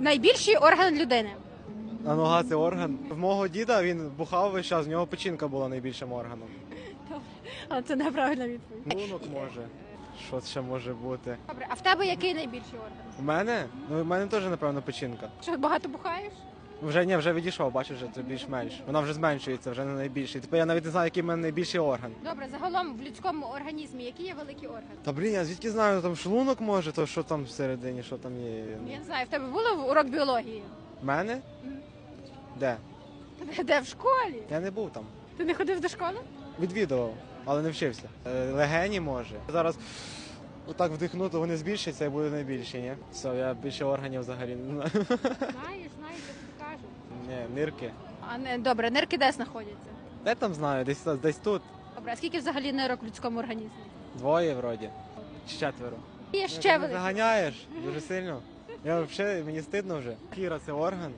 Найбільший орган людини. А нога це орган. В мого діда він бухав весь час, в нього печінка була найбільшим органом. Але це неправильна відповідь. Мунок може. Що ще може бути? Добре, а в тебе який найбільший орган? У мене? Ну, в мене теж, напевно, печінка. Що багато бухаєш? Вже ні, вже відійшов, бачиш, вже це більш-менш. Вона вже зменшується, вже не найбільший. Тепер я навіть не знаю, який в мене найбільший орган. Добре, загалом в людському організмі який є великий орган? Та блін, я звідки знаю, там шлунок може, то що там всередині, що там є. Я не знаю, в тебе було урок біології? В мене? Де? Де в школі? Я не був там. Ти не ходив до школи? Відвідував, але не вчився. Е, Легені може. Зараз отак вдихну, то вони збільшаться і буде найбільші, ні? Все, я більше органів взагалі не знаю. Знаєш, знаєш, я кажу. Ні, нирки. А не добре, нирки де знаходяться? Де там знаю, десь, десь тут. Добре, а скільки взагалі нирок в людському організмі? Двоє вроді. Чи четверо. Є ще ти заганяєш дуже сильно. Я взагалі мені стидно вже. Кіра це орган.